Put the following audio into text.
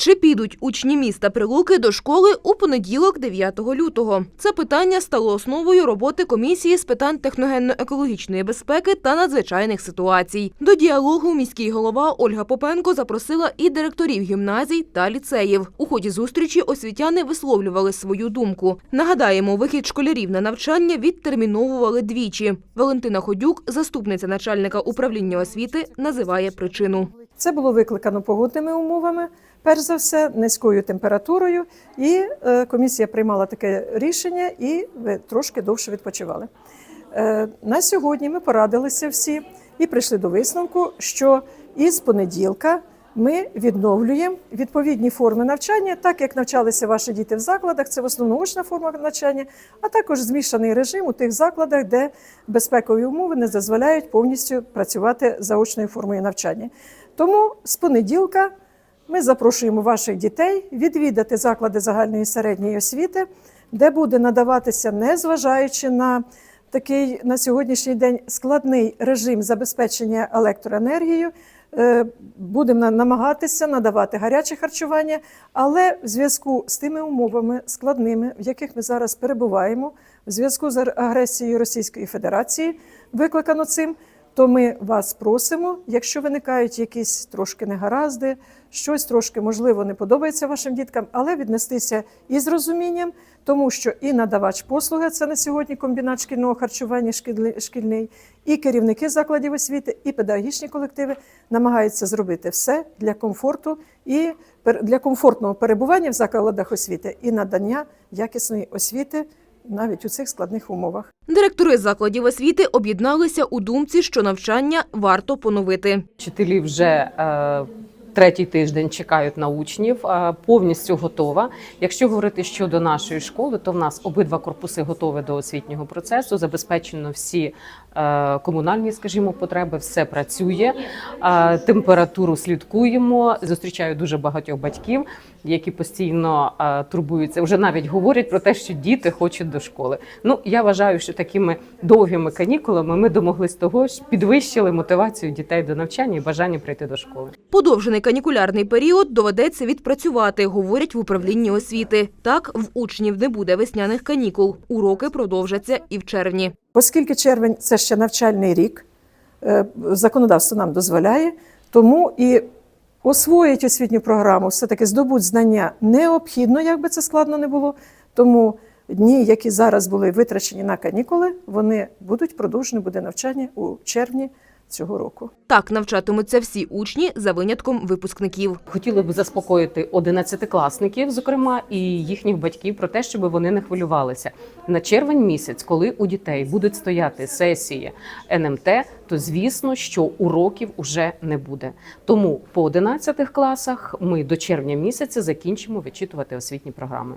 Чи підуть учні міста Прилуки до школи у понеділок, 9 лютого? Це питання стало основою роботи комісії з питань техногенно-екологічної безпеки та надзвичайних ситуацій. До діалогу міський голова Ольга Попенко запросила і директорів гімназій та ліцеїв. У ході зустрічі освітяни висловлювали свою думку. Нагадаємо, вихід школярів на навчання відтерміновували двічі. Валентина Ходюк, заступниця начальника управління освіти, називає причину. Це було викликано погодними умовами, перш за все, низькою температурою, і е, комісія приймала таке рішення, і трошки довше відпочивали. Е, на сьогодні ми порадилися всі і прийшли до висновку, що із понеділка ми відновлюємо відповідні форми навчання, так як навчалися ваші діти в закладах. Це в основному очна форма навчання, а також змішаний режим у тих закладах, де безпекові умови не дозволяють повністю працювати за очною формою навчання. Тому з понеділка ми запрошуємо ваших дітей відвідати заклади загальної середньої освіти, де буде надаватися, незважаючи на такий на сьогоднішній день складний режим забезпечення електроенергією. е, Будемо намагатися надавати гаряче харчування, але в зв'язку з тими умовами складними, в яких ми зараз перебуваємо, в зв'язку з агресією Російської Федерації, викликано цим, то ми вас просимо, якщо виникають якісь трошки негаразди, щось трошки можливо не подобається вашим діткам, але віднестися із розумінням, тому що і надавач послуги це на сьогодні комбінат шкільного харчування шкільний- і керівники закладів освіти, і педагогічні колективи намагаються зробити все для комфорту і для комфортного перебування в закладах освіти і надання якісної освіти навіть у цих складних умовах. Директори закладів освіти об'єдналися у думці, що навчання варто поновити. Вчителі вже е, третій тиждень чекають на учнів, е, повністю готова. Якщо говорити щодо нашої школи, то в нас обидва корпуси готові до освітнього процесу. Забезпечено всі комунальні, скажімо, потреби, все працює. Е, температуру слідкуємо. Зустрічаю дуже багатьох батьків, які постійно е, турбуються. Вже навіть говорять про те, що діти хочуть до школи. Ну я вважаю, що такими довгими канікулами ми домоглись того, що підвищили мотивацію дітей до навчання і бажання прийти до школи. Подовжений канікулярний період доведеться відпрацювати, говорять в управлінні освіти. Так, в учнів не буде весняних канікул. Уроки продовжаться і в червні. Оскільки червень це ще навчальний рік, е, законодавство нам дозволяє, тому і освоїть освітню програму, все-таки здобуть знання необхідно, як би це складно не було. Тому дні, які зараз були витрачені на канікули, вони будуть продовжені, буде навчання у червні цього року. Так навчатимуться всі учні за винятком випускників. Хотіли б заспокоїти одинадцятикласників, зокрема, і їхніх батьків про те, щоб вони не хвилювалися. На червень місяць, коли у дітей будуть стояти сесії НМТ, то звісно, що уроків уже не буде. Тому по 11 класах ми до червня місяця закінчимо вичитувати освітні програми.